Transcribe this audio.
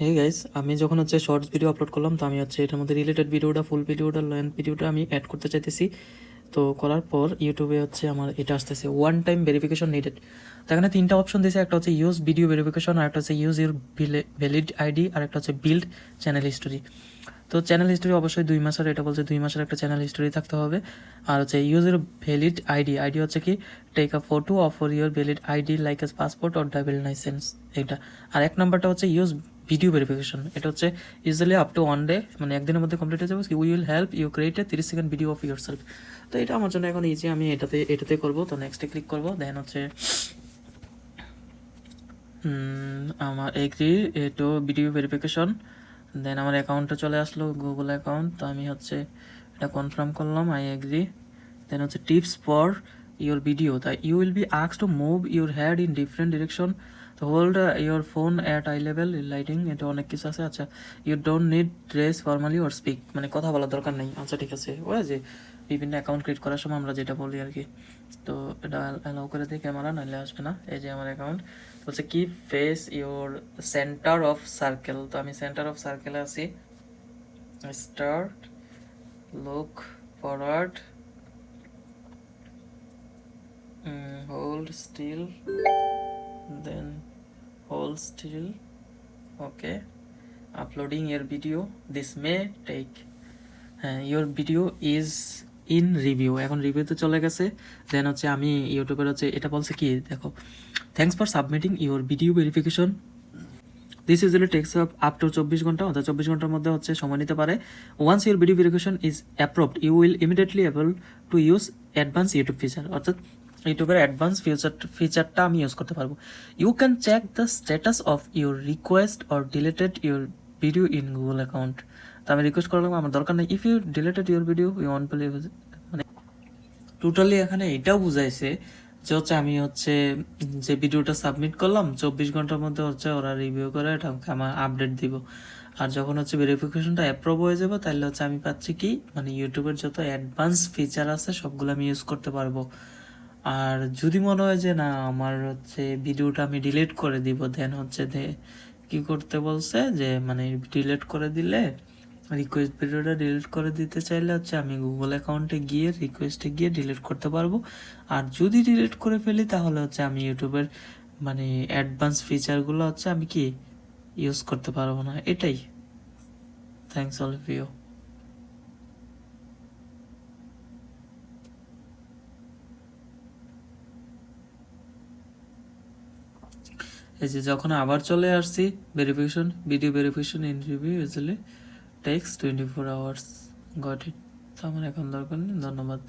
Hey guys আমি যখন হচ্ছে শর্টস ভিডিও আপলোড করলাম, তো আমি হচ্ছে এটার মধ্যে রিলেটেড ভিডিওটা ফুল ভিডিওটা লেন্থ ভিডিওটা আমি অ্যাড করতে চাইতেছি। তো করার পর ইউটিউবে হচ্ছে আমার এটা আসতেছে ওয়ান টাইম ভেরিফিকেশন নিডেড তো এখানে তিনটা অপশন দিয়েছে, একটা হচ্ছে ইউজ ভিডিও ভেরিফিকেশন আর একটা হচ্ছে ইউজ ইউর ভ্যালিড আইডি আর একটা হচ্ছে বিল্ড চ্যানেল হিস্টোরি তো চ্যানেল হিস্টোরি অবশ্যই দুই মাসের, এটা বলছে দুই মাসের একটা চ্যানেল হিস্টোরি থাকতে হবে। আর হচ্ছে ইউজের ভ্যালিড আইডি আইডি হচ্ছে কি take a photo of your valid ID like as passport or driving licence এটা আর এক নাম্বারটা হচ্ছে ইউজ ভিডিও ভেরিফিকেশন এটা হচ্ছে usually up to one day মানে একদিনের মধ্যে কমপ্লিট হয়ে যাবে। We will help you create a তিরিশ second video of yourself তো এটা আমার জন্য এখন ইজি আমি এটাতে এটাতে করব। তো নেক্সটে ক্লিক করব। দেন হচ্ছে আমার এগ্রি এটো ভিডিও ভেরিফিকেশন দেন আমার অ্যাকাউন্টে চলে আসলো গুগল অ্যাকাউন্ট তো আমি হচ্ছে এটা কনফার্ম করলাম আই এগ্রি দেন হচ্ছে টিপস ফর ইউর ভিডিও তাই you will be আক্স to move your head in different direction তো hold your phone at eye level lighting এটা অনেক কিছু আছে। আচ্ছা you don't need dress formally or speak মানে কথা বলার দরকার নেই। আচ্ছা ঠিক আছে। ওই যে বিভিন্ন অ্যাকাউন্ট ক্রিয়েট করার সময় আমরা যেটা বলি আর কি। তো এটা অ্যালাউ করে দিই ক্যামেরা নাহলে আসবে না। এই যে আমার অ্যাকাউন্ট বলছে কি face your centre of circle তো আমি সেন্টার অফ সার্কেলে আছি। Start look forward hold still then still okay uploading your video this may take হ্যাঁ your video is in review এখন রিভিউতে চলে গেছে। দেন হচ্ছে আমি ইউটিউবের হচ্ছে, এটা বলছে কি, দেখো thanks for submitting your video verification this usually takes up up to চব্বিশ ঘণ্টা, অর্থাৎ চব্বিশ ঘণ্টার মধ্যে হচ্ছে সময় নিতে পারে। Once your video verification is approved you will immediately able to use advance YouTube feature অর্থাৎ ইউটিউবের অ্যাডভান্স ফিউচার ফিচারটা আমি ইউজ করতে পারব। You can check the status of your request or deleted your video in Google account তো আমি request করলাম, আমার দরকার নেই। If you deleted your video you want মানে টোটালি এখানে এটাও বুঝাইছে যে হচ্ছে আমি হচ্ছে যে ভিডিওটা সাবমিট করলাম, চব্বিশ ঘণ্টার মধ্যে হচ্ছে ওরা রিভিউ করে এটা আমার আপডেট দিব। আর যখন হচ্ছে ভেরিফিকেশনটা অ্যাপ্রুভ হয়ে যাবে, তাহলে হচ্ছে আমি পাচ্ছি কি? মানে ইউটিউবের যত অ্যাডভান্স ফিচার আছে, সবগুলো আমি ইউজ করতে পারব। আর যদি মনে হয় যে না, আমার হচ্ছে ভিডিওটা আমি ডিলিট করে দিব দেন হচ্ছে দে কি করতে বলছে? যে মানে ডিলিট করে দিলে রিকোয়েস্ট ভিডিওটা ডিলিট করে দিতে চাইলে হচ্ছে আমি গুগল অ্যাকাউন্টে গিয়ে রিকোয়েস্টে গিয়ে ডিলিট করতে পারব। আর যদি ডিলিট করে ফেলি, তাহলে হচ্ছে আমি ইউটিউবের মানে অ্যাডভান্স ফিচারগুলো হচ্ছে আমি কি ইউজ করতে পারব না, এটাই। থ্যাংকস অল অফ ইউ এই যে যখন আবার চলে আসছি verification video verification interview এসলে takes twenty four hours got it তো আমার এখন দরকার নেই, ধন্যবাদ।